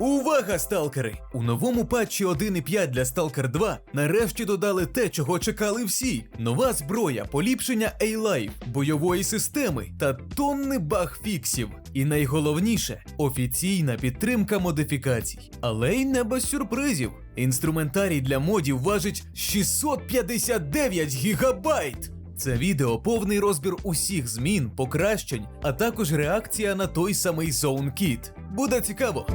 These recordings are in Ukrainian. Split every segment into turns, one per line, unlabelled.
Увага, сталкери! У новому патчі 1.5 для Stalker 2 нарешті додали те, чого чекали всі: нова зброя, поліпшення A-Life, бойової системи та тонни баг-фіксів. І найголовніше офіційна підтримка модифікацій. Але й не без сюрпризів. Інструментарій для модів важить 659 гігабайт. Це відео повний розбір усіх змін, покращень, а також реакція на той самий ZoneKit. Буде цікаво.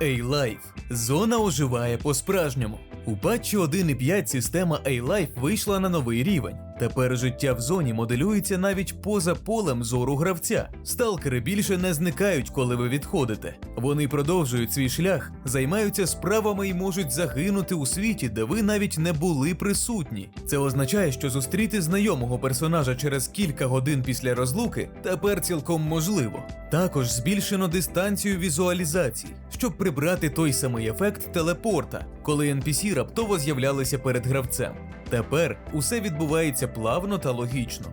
A-Life. Зона оживає по-справжньому. У патчі 1.5 система A-Life вийшла на новий рівень. Тепер життя в зоні моделюється навіть поза полем зору гравця. Сталкери більше не зникають, коли ви відходите. Вони продовжують свій шлях, займаються справами і можуть загинути у світі, де ви навіть не були присутні. Це означає, що зустріти знайомого персонажа через кілька годин після розлуки тепер цілком можливо. Також збільшено дистанцію візуалізації, щоб прибрати той самий ефект телепорта, коли NPC раптово з'являлися перед гравцем. Тепер усе відбувається плавно та логічно.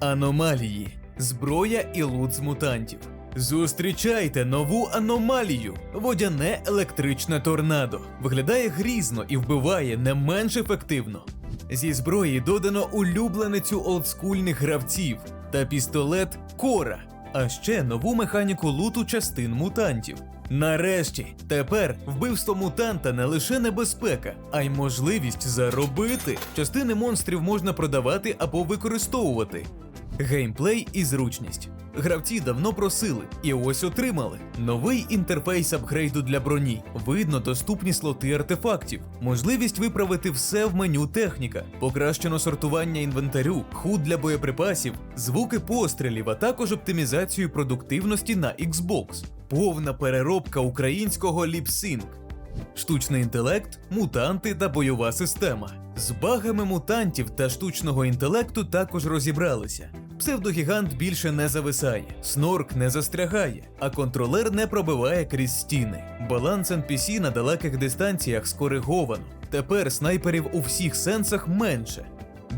Аномалії, зброя і лут з мутантів. Зустрічайте нову аномалію водяне електричне торнадо. Виглядає грізно і вбиває не менш ефективно. Зі зброї додано улюбленицю олдскульних гравців та пістолет Кора, а ще нову механіку луту частин мутантів. Нарешті, тепер вбивство мутанта не лише небезпека, а й можливість заробити. Частини монстрів можна продавати або використовувати. Геймплей і зручність. Гравці давно просили і ось отримали новий інтерфейс апгрейду для броні. Видно доступні слоти артефактів, можливість виправити все в меню техніка, покращено сортування інвентарю, худ для боєприпасів, звуки пострілів, а також оптимізацію продуктивності на Xbox, повна переробка українського ліпсинк. Штучний інтелект, мутанти та бойова система. З багами мутантів та штучного інтелекту також розібралися. Псевдогігант більше не зависає, снорк не застрягає, а контролер не пробиває крізь стіни. Баланс NPC на далеких дистанціях скориговано. Тепер снайперів у всіх сенсах менше.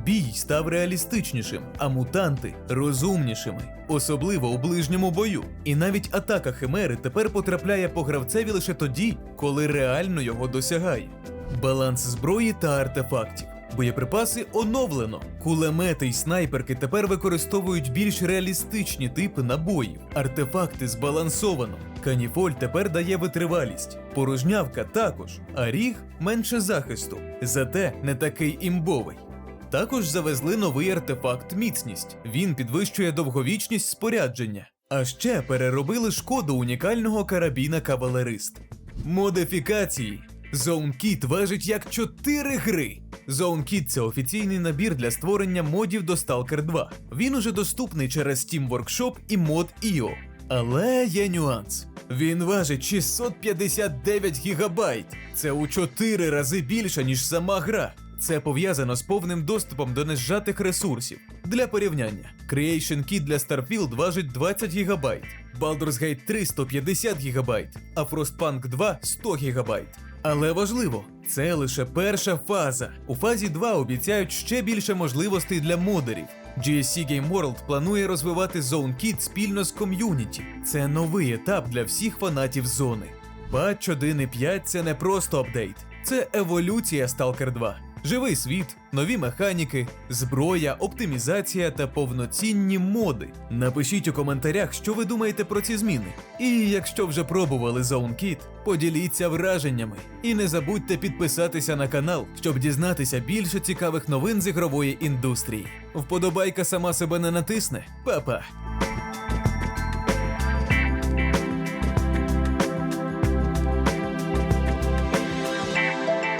Бій став реалістичнішим, а мутанти розумнішими, особливо у ближньому бою. І навіть атака химери тепер потрапляє по гравцеві лише тоді, коли реально його досягає. Баланс зброї та артефактів. Боєприпаси оновлено. Кулемети й снайперки тепер використовують більш реалістичні типи набоїв. Артефакти збалансовано. Каніфоль тепер дає витривалість. Порожнявка також, а ріг менше захисту. Зате не такий імбовий. Також завезли новий артефакт міцність. Він підвищує довговічність спорядження. А ще переробили шкоду унікального карабіна кавалерист. Модифікації. ZoneKit важить як 4 гри. ZoneKit – це офіційний набір для створення модів до Stalker 2. Він уже доступний через Steam Workshop і Mod.io. Але є нюанс. Він важить 659 гігабайт. Це у 4 рази більше, ніж сама гра. Це пов'язано з повним доступом до незжатих ресурсів. Для порівняння, Creation Kit для Starfield важить 20 ГБ, Baldur's Gate 3 150 ГБ, а Frostpunk 2 100 ГБ. Але важливо, це лише перша фаза. У фазі 2 обіцяють ще більше можливостей для модерів. GSC Game World планує розвивати ZoneKit спільно з ком'юніті. Це новий етап для всіх фанатів зони. Патч 1.5 це не просто апдейт, це еволюція Stalker 2. Живий світ, нові механіки, зброя, оптимізація та повноцінні моди. Напишіть у коментарях, що ви думаєте про ці зміни. І якщо вже пробували ZoneKit, поділіться враженнями. І не забудьте підписатися на канал, щоб дізнатися більше цікавих новин з ігрової індустрії. Вподобайка сама себе не натисне. Па-па!